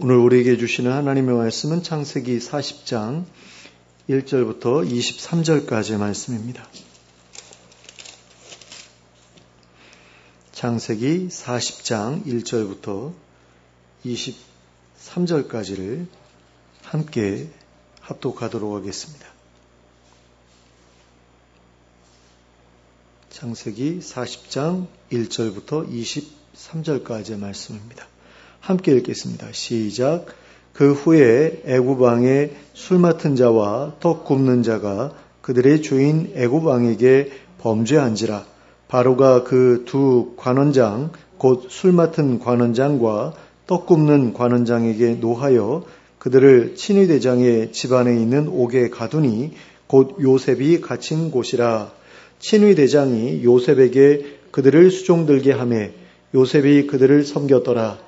오늘 우리에게 주시는 하나님의 말씀은 창세기 40장 1절부터 23절까지의 말씀입니다. 창세기 40장 1절부터 23절까지를 함께 합독하도록 하겠습니다. 창세기 40장 1절부터 23절까지의 말씀입니다. 함께 읽겠습니다. 시작. 그 후에 애굽 왕의 술 맡은 자와 떡 굽는 자가 그들의 주인 애굽 왕에게 범죄한지라 바로가 그 두 관원장 곧 술 맡은 관원장과 떡 굽는 관원장에게 노하여 그들을 친위 대장의 집안에 있는 옥에 가두니 곧 요셉이 갇힌 곳이라 친위 대장이 요셉에게 그들을 수종들게 하매 요셉이 그들을 섬겼더라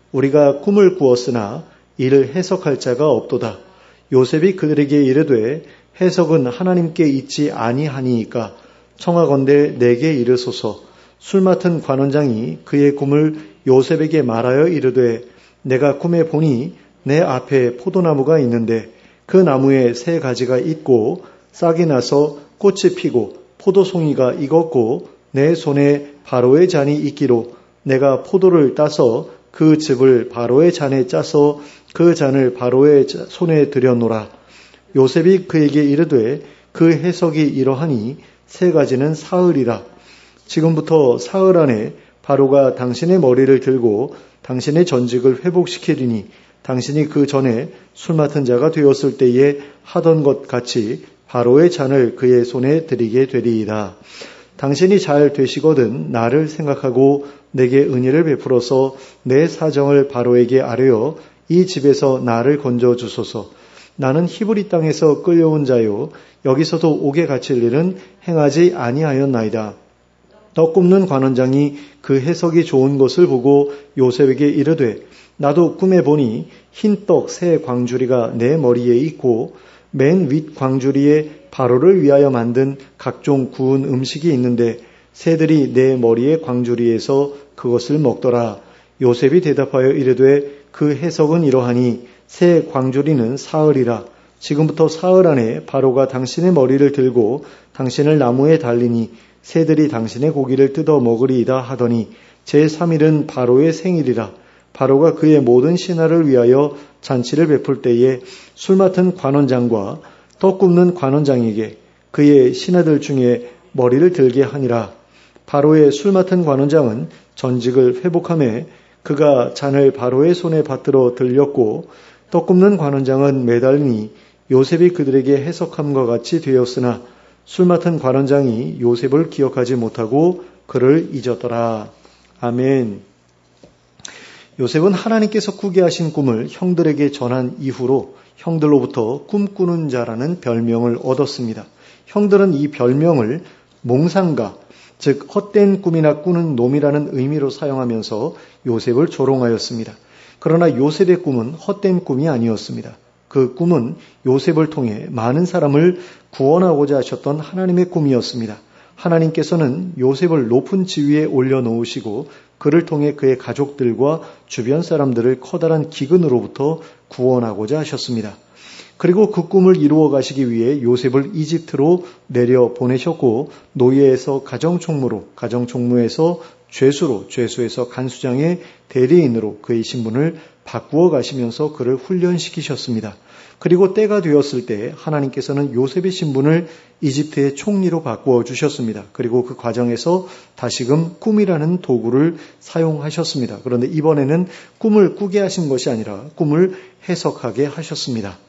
우리가 꿈을 꾸었으나 이를 해석할 자가 없도다. 요셉이 그들에게 이르되 해석은 하나님께 있지 아니하니이까 청하건대 내게 이르소서 술 맡은 관원장이 그의 꿈을 요셉에게 말하여 이르되 내가 꿈에 보니 내 앞에 포도나무가 있는데 그 나무에 세 가지가 있고 싹이 나서 꽃이 피고 포도송이가 익었고 내 손에 바로의 잔이 있기로 내가 포도를 따서 그 즙을 바로의 잔에 짜서 그 잔을 바로의 손에 들여놓라. 요셉이 그에게 이르되 그 해석이 이러하니 세 가지는 사흘이라. 지금부터 사흘 안에 바로가 당신의 머리를 들고 당신의 전직을 회복시키리니 당신이 그 전에 술 맡은 자가 되었을 때에 하던 것 같이 바로의 잔을 그의 손에 드리게 되리이다. 당신이 잘 되시거든 나를 생각하고 내게 은혜를 베풀어서 내 사정을 바로에게 아뢰어 이 집에서 나를 건져 주소서. 나는 히브리 땅에서 끌려온 자요 여기서도 옥에 갇힐 일은 행하지 아니하였나이다. 떡 굽는 관원장이 그 해석이 좋은 것을 보고 요셉에게 이르되 나도 꿈에 보니 흰 떡 새 광주리가 내 머리에 있고 맨 윗 광주리에 바로를 위하여 만든 각종 구운 음식이 있는데 새들이 내 머리에 광주리에서 그것을 먹더라. 요셉이 대답하여 이르되 그 해석은 이러하니 새 광주리는 사흘이라. 지금부터 사흘 안에 바로가 당신의 머리를 들고 당신을 나무에 달리니 새들이 당신의 고기를 뜯어 먹으리이다 하더니 제3일은 바로의 생일이라. 바로가 그의 모든 신하를 위하여 잔치를 베풀 때에 술 맡은 관원장과 떡 굽는 관원장에게 그의 신하들 중에 머리를 들게 하니라. 바로의 술 맡은 관원장은 전직을 회복함에 그가 잔을 바로의 손에 받들어 들렸고 떡 굽는 관원장은 매달리니 요셉이 그들에게 해석함과 같이 되었으나 술 맡은 관원장이 요셉을 기억하지 못하고 그를 잊었더라. 아멘. 요셉은 하나님께서 꾸게 하신 꿈을 형들에게 전한 이후로 형들로부터 꿈꾸는 자라는 별명을 얻었습니다. 형들은 이 별명을 몽상가, 즉 헛된 꿈이나 꾸는 놈이라는 의미로 사용하면서 요셉을 조롱하였습니다. 그러나 요셉의 꿈은 헛된 꿈이 아니었습니다. 그 꿈은 요셉을 통해 많은 사람을 구원하고자 하셨던 하나님의 꿈이었습니다. 하나님께서는 요셉을 높은 지위에 올려놓으시고 그를 통해 그의 가족들과 주변 사람들을 커다란 기근으로부터 구원하고자 하셨습니다. 그리고 그 꿈을 이루어 가시기 위해 요셉을 이집트로 내려 보내셨고 노예에서 가정총무로 가정총무에서 죄수로 죄수에서 간수장의 대리인으로 그의 신분을 바꾸어 가시면서 그를 훈련시키셨습니다. 그리고 때가 되었을 때 하나님께서는 요셉의 신분을 이집트의 총리로 바꾸어 주셨습니다. 그리고 그 과정에서 다시금 꿈이라는 도구를 사용하셨습니다. 그런데 이번에는 꿈을 꾸게 하신 것이 아니라 꿈을 해석하게 하셨습니다.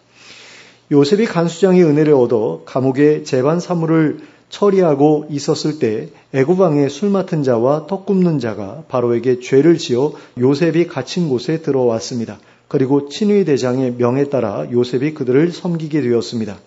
요셉이 간수장의 은혜를 얻어 감옥에 재반 사물을 처리하고 있었을 때 애굽 왕의 술 맡은 자와 떡 굽는 자가 바로에게 죄를 지어 요셉이 갇힌 곳에 들어왔습니다. 그리고 친위 대장의 명에 따라 요셉이 그들을 섬기게 되었습니다.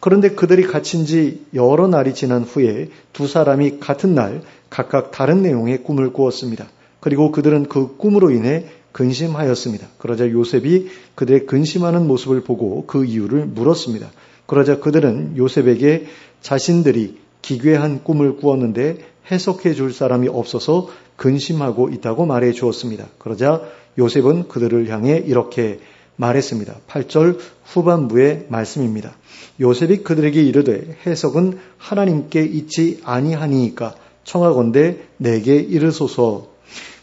그런데 그들이 갇힌 지 여러 날이 지난 후에 두 사람이 같은 날 각각 다른 내용의 꿈을 꾸었습니다. 그리고 그들은 그 꿈으로 인해 근심하였습니다. 그러자 요셉이 그들의 근심하는 모습을 보고 그 이유를 물었습니다. 그러자 그들은 요셉에게 자신들이 기괴한 꿈을 꾸었는데 해석해 줄 사람이 없어서 근심하고 있다고 말해 주었습니다. 그러자 요셉은 그들을 향해 이렇게 말했습니다. 8절 후반부의 말씀입니다. 요셉이 그들에게 이르되 해석은 하나님께 있지 아니하니까 청하건대 내게 이르소서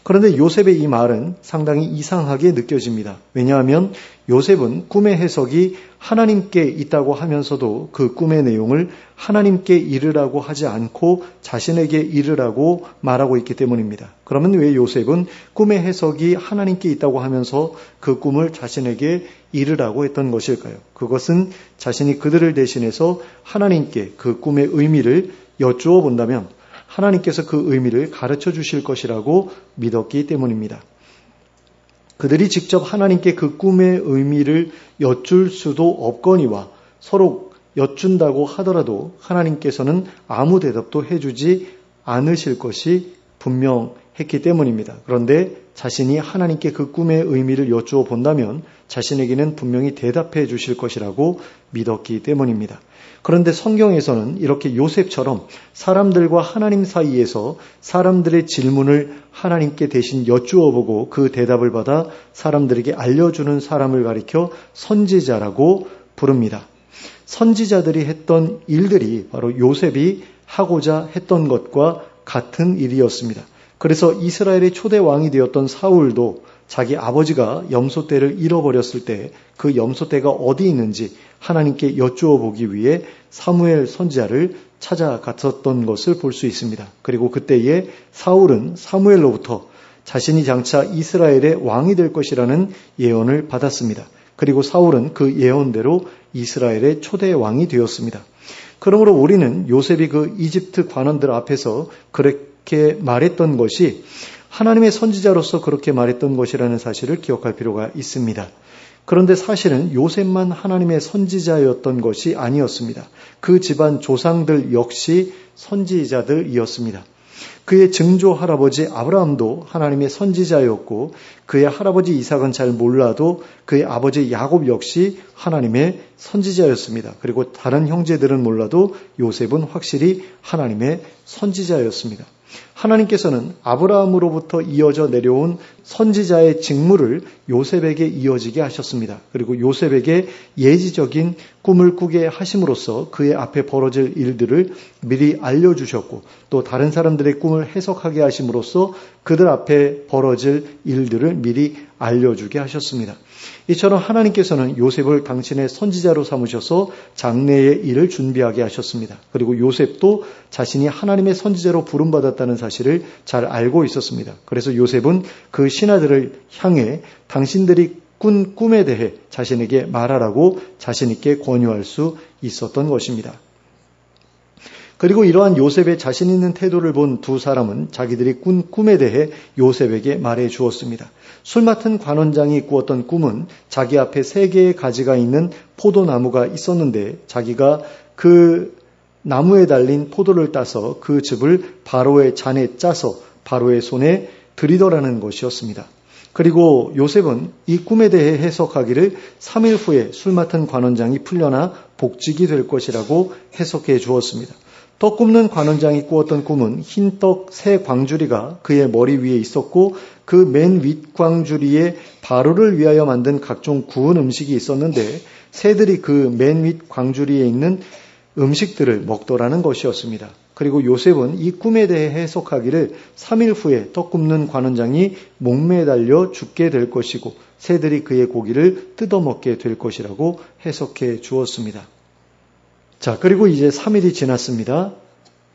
그런데 요셉의 이 말은 상당히 이상하게 느껴집니다. 왜냐하면 요셉은 꿈의 해석이 하나님께 있다고 하면서도 그 꿈의 내용을 하나님께 이르라고 하지 않고 자신에게 이르라고 말하고 있기 때문입니다. 그러면 왜 요셉은 꿈의 해석이 하나님께 있다고 하면서 그 꿈을 자신에게 이르라고 했던 것일까요? 그것은 자신이 그들을 대신해서 하나님께 그 꿈의 의미를 여쭈어 본다면 하나님께서 그 의미를 가르쳐 주실 것이라고 믿었기 때문입니다. 그들이 직접 하나님께 그 꿈의 의미를 여쭐 수도 없거니와 서로 여쭌다고 하더라도 하나님께서는 아무 대답도 해주지 않으실 것이 분명했기 때문입니다. 그런데 자신이 하나님께 그 꿈의 의미를 여쭈어 본다면 자신에게는 분명히 대답해 주실 것이라고 믿었기 때문입니다. 그런데 성경에서는 이렇게 요셉처럼 사람들과 하나님 사이에서 사람들의 질문을 하나님께 대신 여쭈어 보고 그 대답을 받아 사람들에게 알려주는 사람을 가리켜 선지자라고 부릅니다. 선지자들이 했던 일들이 바로 요셉이 하고자 했던 것과 같은 일이었습니다. 그래서 이스라엘의 초대 왕이 되었던 사울도 자기 아버지가 염소 떼를 잃어버렸을 때 그 염소 떼가 어디 있는지 하나님께 여쭈어 보기 위해 사무엘 선지자를 찾아갔었던 것을 볼 수 있습니다. 그리고 그때에 사울은 사무엘로부터 자신이 장차 이스라엘의 왕이 될 것이라는 예언을 받았습니다. 그리고 사울은 그 예언대로 이스라엘의 초대 왕이 되었습니다. 그러므로 우리는 요셉이 그 이집트 관원들 앞에서 그렇게 말했던 것이 하나님의 선지자로서 그렇게 말했던 것이라는 사실을 기억할 필요가 있습니다. 그런데 사실은 요셉만 하나님의 선지자였던 것이 아니었습니다. 그 집안 조상들 역시 선지자들이었습니다. 그의 증조 할아버지 아브라함도 하나님의 선지자였고 그의 할아버지 이삭은 잘 몰라도 그의 아버지 야곱 역시 하나님의 선지자였습니다. 그리고 다른 형제들은 몰라도 요셉은 확실히 하나님의 선지자였습니다. 하나님께서는 아브라함으로부터 이어져 내려온 선지자의 직무를 요셉에게 이어지게 하셨습니다. 그리고 요셉에게 예지적인 꿈을 꾸게 하심으로써 그의 앞에 벌어질 일들을 미리 알려주셨고 또 다른 사람들의 꿈을 해석하게 하심으로써 그들 앞에 벌어질 일들을 미리 알려주게 하셨습니다. 이처럼 하나님께서는 요셉을 당신의 선지자로 삼으셔서 장래의 일을 준비하게 하셨습니다. 그리고 요셉도 자신이 하나님의 선지자로 부름받았다는 사실을 잘 알고 있었습니다. 그래서 요셉은 그 신하들을 향해 당신들이 꾼 꿈에 대해 자신에게 말하라고 자신있게 권유할 수 있었던 것입니다. 그리고 이러한 요셉의 자신 있는 태도를 본 두 사람은 자기들이 꾼 꿈에 대해 요셉에게 말해 주었습니다. 술 맡은 관원장이 꾸었던 꿈은 자기 앞에 세 개의 가지가 있는 포도나무가 있었는데 자기가 그 나무에 달린 포도를 따서 그 즙을 바로의 잔에 짜서 바로의 손에 들이더라는 것이었습니다. 그리고 요셉은 이 꿈에 대해 해석하기를 3일 후에 술 맡은 관원장이 풀려나 복직이 될 것이라고 해석해 주었습니다. 떡 굽는 관원장이 꾸었던 꿈은 흰떡 새 광주리가 그의 머리 위에 있었고 그 맨 윗 광주리에 바로를 위하여 만든 각종 구운 음식이 있었는데 새들이 그 맨 윗 광주리에 있는 음식들을 먹더라는 것이었습니다. 그리고 요셉은 이 꿈에 대해 해석하기를 3일 후에 떡 굽는 관원장이 목매에 달려 죽게 될 것이고 새들이 그의 고기를 뜯어먹게 될 것이라고 해석해 주었습니다. 자, 그리고 이제 3일이 지났습니다.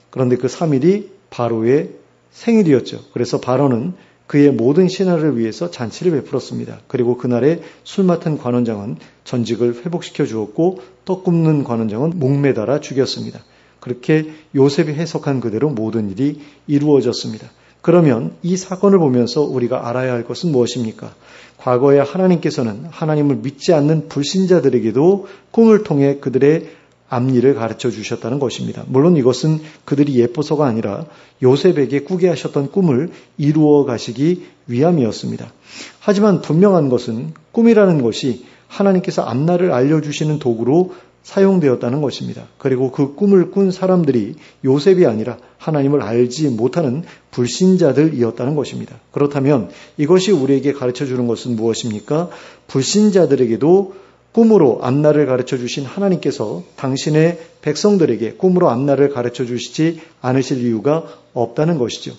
그런데 그 3일이 바로의 생일이었죠. 그래서 바로는 그의 모든 신하를 위해서 잔치를 베풀었습니다. 그리고 그날에 술 맡은 관원장은 전직을 회복시켜 주었고 떡 굽는 관원장은 목매달아 죽였습니다. 그렇게 요셉이 해석한 그대로 모든 일이 이루어졌습니다. 그러면 이 사건을 보면서 우리가 알아야 할 것은 무엇입니까? 과거에 하나님께서는 하나님을 믿지 않는 불신자들에게도 꿈을 통해 그들의 앞일을 가르쳐 주셨다는 것입니다. 물론 이것은 그들이 예뻐서가 아니라 요셉에게 꾸게 하셨던 꿈을 이루어 가시기 위함이었습니다. 하지만 분명한 것은 꿈이라는 것이 하나님께서 앞날을 알려주시는 도구로 사용되었다는 것입니다. 그리고 그 꿈을 꾼 사람들이 요셉이 아니라 하나님을 알지 못하는 불신자들이었다는 것입니다. 그렇다면 이것이 우리에게 가르쳐 주는 것은 무엇입니까? 불신자들에게도 꿈으로 앞날을 가르쳐 주신 하나님께서 당신의 백성들에게 꿈으로 앞날을 가르쳐 주시지 않으실 이유가 없다는 것이죠.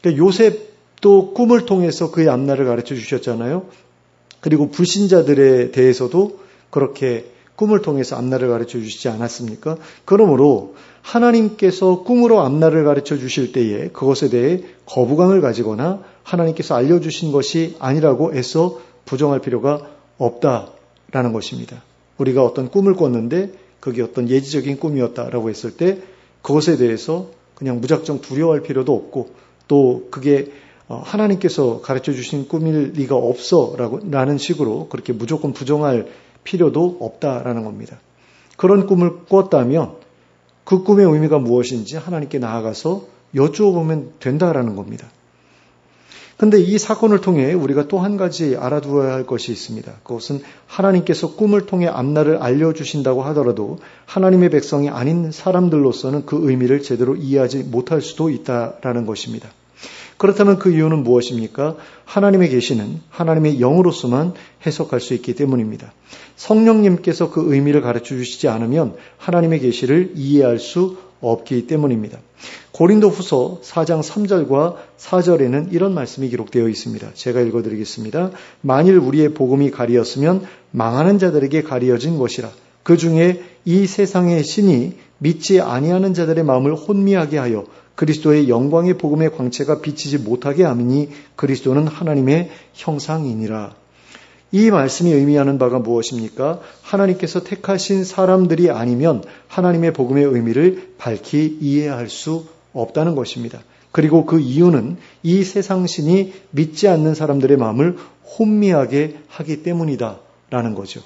그러니까 요셉도 꿈을 통해서 그의 앞날을 가르쳐 주셨잖아요. 그리고 불신자들에 대해서도 그렇게 꿈을 통해서 앞날을 가르쳐 주시지 않았습니까? 그러므로 하나님께서 꿈으로 앞날을 가르쳐 주실 때에 그것에 대해 거부감을 가지거나 하나님께서 알려주신 것이 아니라고 애써 부정할 필요가 없다 라는 것입니다. 우리가 어떤 꿈을 꿨는데 그게 어떤 예지적인 꿈이었다라고 했을 때 그것에 대해서 그냥 무작정 두려워할 필요도 없고 또 그게 어, 하나님께서 가르쳐 주신 꿈일 리가 없어 라는 식으로 그렇게 무조건 부정할 필요도 없다라는 겁니다. 그런 꿈을 꿨다면 그 꿈의 의미가 무엇인지 하나님께 나아가서 여쭈어 보면 된다라는 겁니다. 근데 이 사건을 통해 우리가 또 한 가지 알아두어야 할 것이 있습니다. 그것은 하나님께서 꿈을 통해 앞날을 알려주신다고 하더라도 하나님의 백성이 아닌 사람들로서는 그 의미를 제대로 이해하지 못할 수도 있다라는 것입니다. 그렇다면 그 이유는 무엇입니까? 하나님의 계시는 하나님의 영으로서만 해석할 수 있기 때문입니다. 성령님께서 그 의미를 가르쳐 주시지 않으면 하나님의 계시를 이해할 수 없기 때문입니다. 고린도 후서 4장 3절과 4절에는 이런 말씀이 기록되어 있습니다. 제가 읽어드리겠습니다. 만일 우리의 복음이 가리었으면 망하는 자들에게 가리어진 것이라. 그 중에 이 세상의 신이 믿지 아니하는 자들의 마음을 혼미하게 하여 그리스도의 영광의 복음의 광채가 비치지 못하게 하미니 그리스도는 하나님의 형상이니라. 이 말씀이 의미하는 바가 무엇입니까? 하나님께서 택하신 사람들이 아니면 하나님의 복음의 의미를 밝히 이해할 수 없다는 것입니다. 그리고 그 이유는 이 세상신이 믿지 않는 사람들의 마음을 혼미하게 하기 때문이다. 라는 거죠.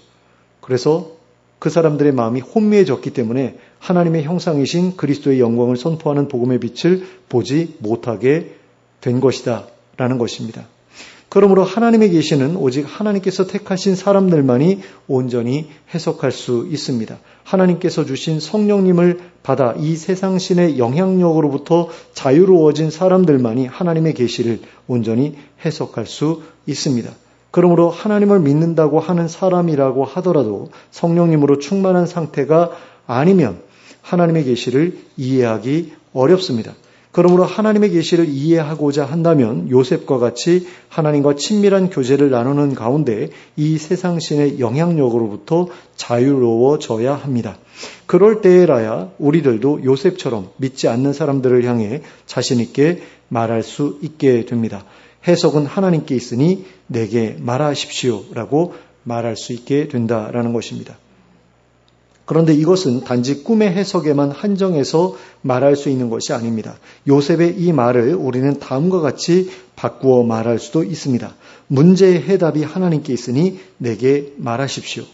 그래서 그 사람들의 마음이 혼미해졌기 때문에 하나님의 형상이신 그리스도의 영광을 선포하는 복음의 빛을 보지 못하게 된 것이다. 라는 것입니다. 그러므로 하나님의 계시는 오직 하나님께서 택하신 사람들만이 온전히 해석할 수 있습니다. 하나님께서 주신 성령님을 받아 이 세상 신의 영향력으로부터 자유로워진 사람들만이 하나님의 계시를 온전히 해석할 수 있습니다. 그러므로 하나님을 믿는다고 하는 사람이라고 하더라도 성령님으로 충만한 상태가 아니면 하나님의 계시를 이해하기 어렵습니다. 그러므로 하나님의 계시를 이해하고자 한다면 요셉과 같이 하나님과 친밀한 교제를 나누는 가운데 이 세상 신의 영향력으로부터 자유로워져야 합니다. 그럴 때에라야 우리들도 요셉처럼 믿지 않는 사람들을 향해 자신 있게 말할 수 있게 됩니다. 해석은 하나님께 있으니 내게 말하십시오. 라고 말할 수 있게 된다라는 것입니다. 그런데 이것은 단지 꿈의 해석에만 한정해서 말할 수 있는 것이 아닙니다. 요셉의 이 말을 우리는 다음과 같이 바꾸어 말할 수도 있습니다. 문제의 해답이 하나님께 있으니 내게 말하십시오.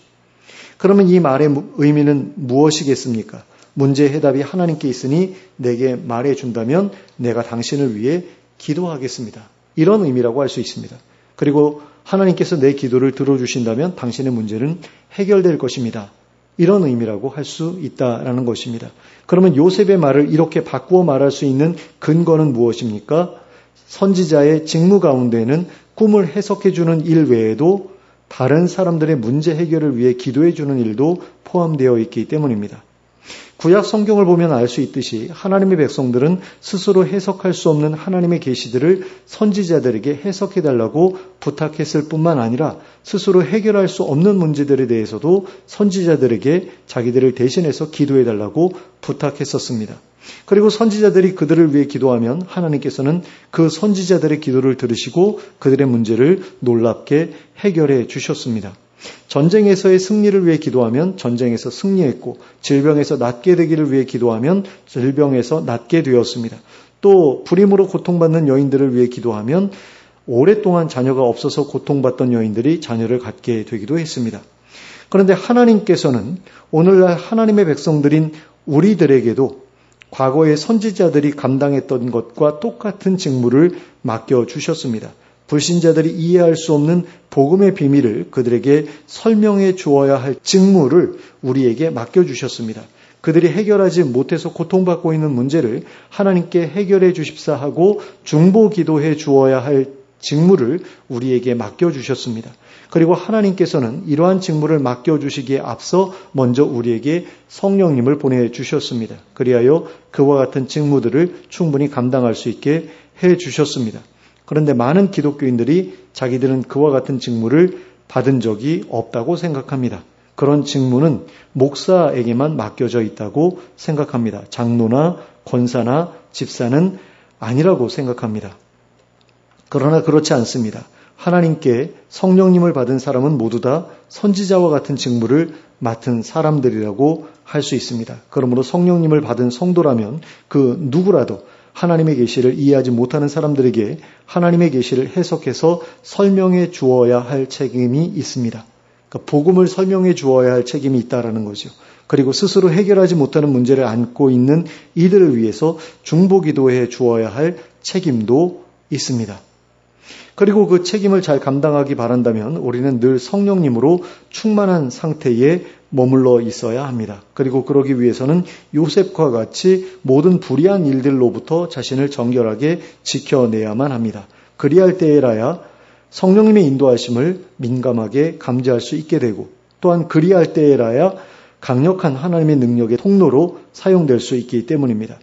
그러면 이 말의 의미는 무엇이겠습니까? 문제의 해답이 하나님께 있으니 내게 말해 준다면 내가 당신을 위해 기도하겠습니다. 이런 의미라고 할 수 있습니다. 그리고 하나님께서 내 기도를 들어주신다면 당신의 문제는 해결될 것입니다. 이런 의미라고 할 수 있다라는 것입니다. 그러면 요셉의 말을 이렇게 바꾸어 말할 수 있는 근거는 무엇입니까? 선지자의 직무 가운데는 꿈을 해석해주는 일 외에도 다른 사람들의 문제 해결을 위해 기도해주는 일도 포함되어 있기 때문입니다. 구약 성경을 보면 알 수 있듯이 하나님의 백성들은 스스로 해석할 수 없는 하나님의 계시들을 선지자들에게 해석해 달라고 부탁했을 뿐만 아니라 스스로 해결할 수 없는 문제들에 대해서도 선지자들에게 자기들을 대신해서 기도해 달라고 부탁했었습니다. 그리고 선지자들이 그들을 위해 기도하면 하나님께서는 그 선지자들의 기도를 들으시고 그들의 문제를 놀랍게 해결해 주셨습니다. 전쟁에서의 승리를 위해 기도하면 전쟁에서 승리했고 질병에서 낫게 되기를 위해 기도하면 질병에서 낫게 되었습니다. 또 불임으로 고통받는 여인들을 위해 기도하면 오랫동안 자녀가 없어서 고통받던 여인들이 자녀를 갖게 되기도 했습니다. 그런데 하나님께서는 오늘날 하나님의 백성들인 우리들에게도 과거의 선지자들이 감당했던 것과 똑같은 직무를 맡겨 주셨습니다. 불신자들이 이해할 수 없는 복음의 비밀을 그들에게 설명해 주어야 할 직무를 우리에게 맡겨 주셨습니다. 그들이 해결하지 못해서 고통받고 있는 문제를 하나님께 해결해 주십사 하고 중보 기도해 주어야 할 직무를 우리에게 맡겨 주셨습니다. 그리고 하나님께서는 이러한 직무를 맡겨 주시기에 앞서 먼저 우리에게 성령님을 보내 주셨습니다. 그리하여 그와 같은 직무들을 충분히 감당할 수 있게 해 주셨습니다. 그런데 많은 기독교인들이 자기들은 그와 같은 직무를 받은 적이 없다고 생각합니다. 그런 직무는 목사에게만 맡겨져 있다고 생각합니다. 장로나 권사나 집사는 아니라고 생각합니다. 그러나 그렇지 않습니다. 하나님께 성령님을 받은 사람은 모두 다 선지자와 같은 직무를 맡은 사람들이라고 할 수 있습니다. 그러므로 성령님을 받은 성도라면 그 누구라도 하나님의 계시를 이해하지 못하는 사람들에게 하나님의 계시를 해석해서 설명해 주어야 할 책임이 있습니다. 그러니까 복음을 설명해 주어야 할 책임이 있다라는 거죠. 그리고 스스로 해결하지 못하는 문제를 안고 있는 이들을 위해서 중보기도해 주어야 할 책임도 있습니다. 그리고 그 책임을 잘 감당하기 바란다면 우리는 늘 성령님으로 충만한 상태에 머물러 있어야 합니다. 그리고 그러기 위해서는 요셉과 같이 모든 불의한 일들로부터 자신을 정결하게 지켜내야만 합니다. 그리할 때에라야 성령님의 인도하심을 민감하게 감지할 수 있게 되고 또한 그리할 때에라야 강력한 하나님의 능력의 통로로 사용될 수 있기 때문입니다.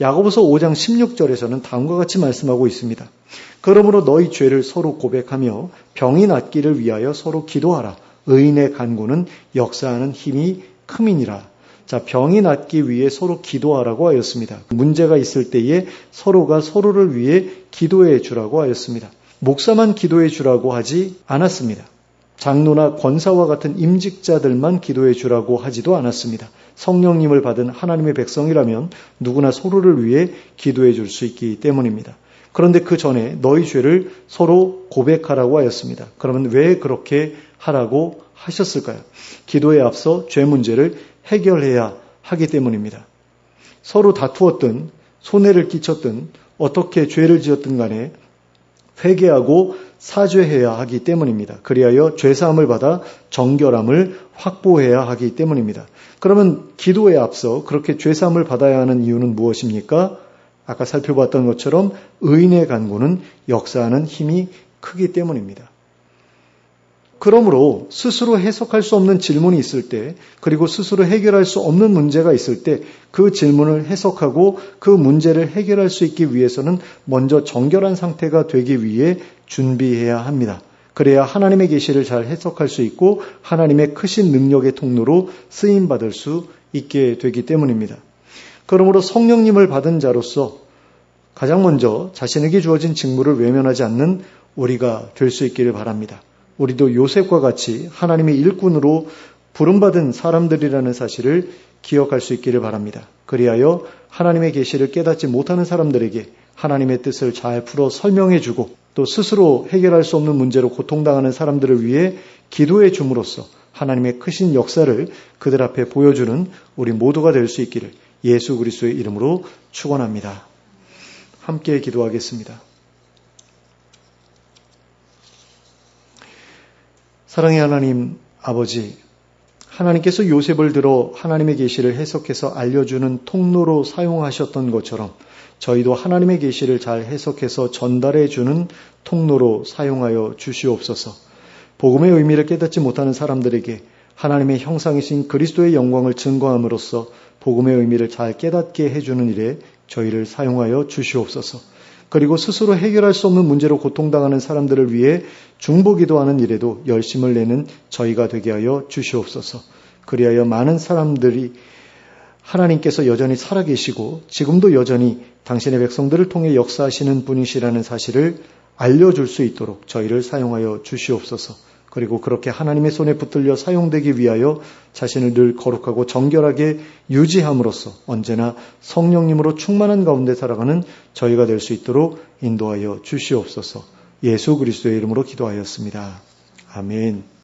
야고보서 5장 16절에서는 다음과 같이 말씀하고 있습니다. 그러므로 너희 죄를 서로 고백하며 병이 낫기를 위하여 서로 기도하라. 의인의 간구는 역사하는 힘이 크민이라. 자, 병이 낫기 위해 서로 기도하라고 하였습니다. 문제가 있을 때에 서로가 서로를 위해 기도해 주라고 하였습니다. 목사만 기도해 주라고 하지 않았습니다. 장로나 권사와 같은 임직자들만 기도해 주라고 하지도 않았습니다. 성령님을 받은 하나님의 백성이라면 누구나 서로를 위해 기도해 줄 수 있기 때문입니다. 그런데 그 전에 너희 죄를 서로 고백하라고 하였습니다. 그러면 왜 그렇게 하라고 하셨을까요? 기도에 앞서 죄 문제를 해결해야 하기 때문입니다. 서로 다투었든 손해를 끼쳤든 어떻게 죄를 지었든 간에 회개하고 사죄해야 하기 때문입니다. 그리하여 죄사함을 받아 정결함을 확보해야 하기 때문입니다. 그러면 기도에 앞서 그렇게 죄사함을 받아야 하는 이유는 무엇입니까? 아까 살펴봤던 것처럼 의인의 간구는 역사하는 힘이 크기 때문입니다. 그러므로 스스로 해석할 수 없는 질문이 있을 때, 그리고 스스로 해결할 수 없는 문제가 있을 때, 그 질문을 해석하고 그 문제를 해결할 수 있기 위해서는 먼저 정결한 상태가 되기 위해 준비해야 합니다. 그래야 하나님의 계시를 잘 해석할 수 있고 하나님의 크신 능력의 통로로 쓰임 받을 수 있게 되기 때문입니다. 그러므로 성령님을 받은 자로서 가장 먼저 자신에게 주어진 직무를 외면하지 않는 우리가 될 수 있기를 바랍니다. 우리도 요셉과 같이 하나님의 일꾼으로 부름받은 사람들이라는 사실을 기억할 수 있기를 바랍니다. 그리하여 하나님의 계시를 깨닫지 못하는 사람들에게 하나님의 뜻을 잘 풀어 설명해 주고 또 스스로 해결할 수 없는 문제로 고통당하는 사람들을 위해 기도해 줌으로써 하나님의 크신 역사를 그들 앞에 보여주는 우리 모두가 될 수 있기를 예수 그리스도의 이름으로 축원합니다. 함께 기도하겠습니다. 사랑의 하나님 아버지, 하나님께서 요셉을 들어 하나님의 계시를 해석해서 알려주는 통로로 사용하셨던 것처럼 저희도 하나님의 계시를 잘 해석해서 전달해 주는 통로로 사용하여 주시옵소서. 복음의 의미를 깨닫지 못하는 사람들에게 하나님의 형상이신 그리스도의 영광을 증거함으로써 복음의 의미를 잘 깨닫게 해주는 일에 저희를 사용하여 주시옵소서. 그리고 스스로 해결할 수 없는 문제로 고통당하는 사람들을 위해 중보기도하는 일에도 열심을 내는 저희가 되게 하여 주시옵소서. 그리하여 많은 사람들이 하나님께서 여전히 살아계시고 지금도 여전히 당신의 백성들을 통해 역사하시는 분이시라는 사실을 알려줄 수 있도록 저희를 사용하여 주시옵소서. 그리고 그렇게 하나님의 손에 붙들려 사용되기 위하여 자신을 늘 거룩하고 정결하게 유지함으로써 언제나 성령님으로 충만한 가운데 살아가는 저희가 될 수 있도록 인도하여 주시옵소서 예수 그리스도의 이름으로 기도하였습니다. 아멘.